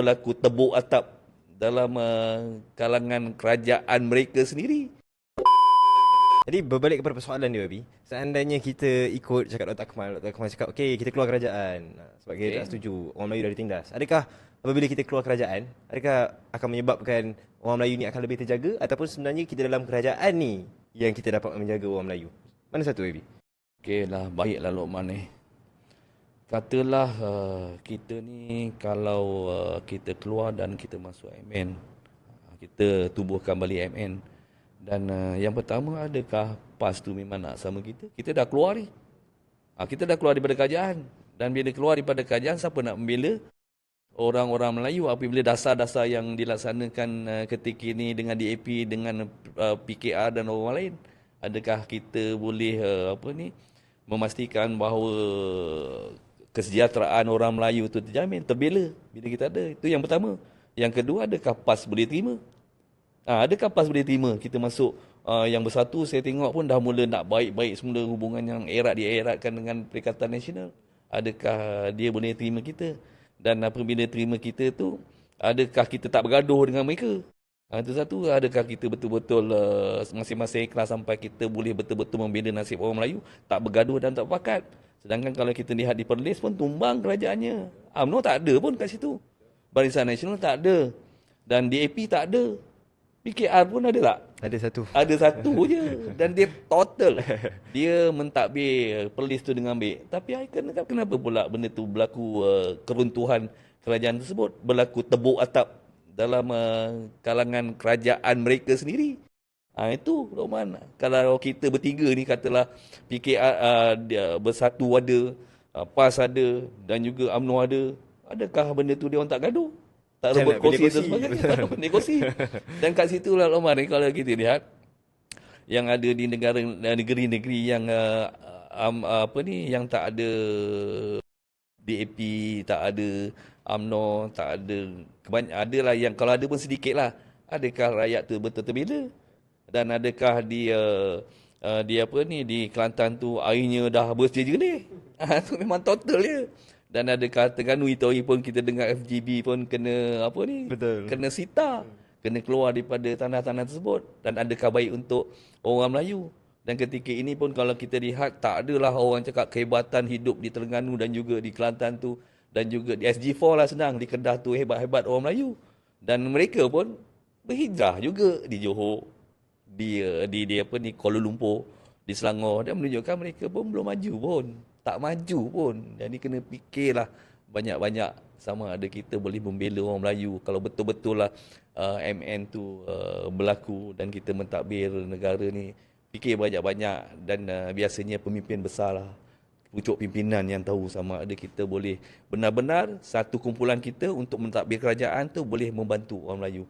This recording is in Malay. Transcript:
berlaku tebuk atap dalam uh, kalangan kerajaan mereka sendiri. Jadi berbalik kepada persoalan dia Abi Seandainya kita ikut cakap Dr. Akmal Dr. Akmal cakap Okay kita keluar kerajaan Sebab kita Okay. tak setuju Orang Melayu dah ditindas Adakah apabila kita keluar kerajaan Adakah akan menyebabkan Orang Melayu ni akan lebih terjaga Ataupun sebenarnya kita dalam kerajaan ni Yang kita dapat menjaga orang Melayu Mana satu Abi? Okey lah, baiklah Lokman ni. Katalah uh, kita ni kalau uh, kita keluar dan kita masuk MN, uh, kita tubuhkan balik MN. Dan uh, yang pertama adakah PAS tu memang nak sama kita? Kita dah keluar ni. Uh, kita dah keluar daripada kerajaan. Dan bila keluar daripada kerajaan, siapa nak membela orang-orang Melayu apabila dasar-dasar yang dilaksanakan uh, ketika ini dengan DAP, dengan uh, PKR dan orang lain? Adakah kita boleh uh, apa ni memastikan bahawa kesejahteraan orang Melayu itu terjamin, terbela bila kita ada. Itu yang pertama. Yang kedua, adakah PAS boleh terima? Ha, adakah PAS boleh terima kita masuk uh, yang bersatu saya tengok pun dah mula nak baik-baik semula hubungan yang erat dieratkan dengan Perikatan Nasional. Adakah dia boleh terima kita? Dan apabila terima kita tu, adakah kita tak bergaduh dengan mereka? Ha, itu satu, adakah kita betul-betul uh, masing-masing ikhlas sampai kita boleh betul-betul membela nasib orang Melayu, tak bergaduh dan tak pakat. Sedangkan kalau kita lihat di Perlis pun tumbang kerajaannya. UMNO tak ada pun kat situ. Barisan Nasional tak ada. Dan DAP tak ada. PKR pun ada tak? Ada satu Ada satu je. Dan dia total. Dia mentadbir Perlis tu dengan baik. Tapi kenapa, kenapa pula benda tu berlaku uh, keruntuhan kerajaan tersebut? Berlaku tebuk atap dalam uh, kalangan kerajaan mereka sendiri. Ha, itu Roman. Kalau kita bertiga ni katalah PKR uh, dia bersatu ada, uh, PAS ada dan juga UMNO ada. Adakah benda tu dia orang tak gaduh? Tak rebut kursi dan sebagainya. Tak rebut negosi. Dan kat situ lah Roman ni kalau kita lihat yang ada di negara negeri-negeri yang uh, um, apa ni yang tak ada DAP, tak ada UMNO, tak ada kebanyak adalah yang kalau ada pun sedikit lah. Adakah rakyat tu betul terbela? Dan adakah dia uh, dia apa ni di Kelantan tu airnya dah bersedia jernih? Ah tu memang total dia. Dan adakah Terengganu Itoi pun kita dengar FGB pun kena apa ni? Betul. Kena sita, kena keluar daripada tanah-tanah tersebut dan adakah baik untuk orang Melayu? Dan ketika ini pun kalau kita lihat tak adalah orang cakap kehebatan hidup di Terengganu dan juga di Kelantan tu dan juga di SG4 lah senang di Kedah tu hebat-hebat orang Melayu. Dan mereka pun berhijrah juga di Johor, di di, di apa ni Kuala Lumpur, di Selangor dan menunjukkan mereka pun belum maju pun. Tak maju pun. Jadi kena fikirlah banyak-banyak sama ada kita boleh membela orang Melayu kalau betul-betul lah uh, MN tu uh, berlaku dan kita mentadbir negara ni fikir banyak-banyak dan uh, biasanya pemimpin besar lah pucuk pimpinan yang tahu sama ada kita boleh benar-benar satu kumpulan kita untuk mentadbir kerajaan tu boleh membantu orang Melayu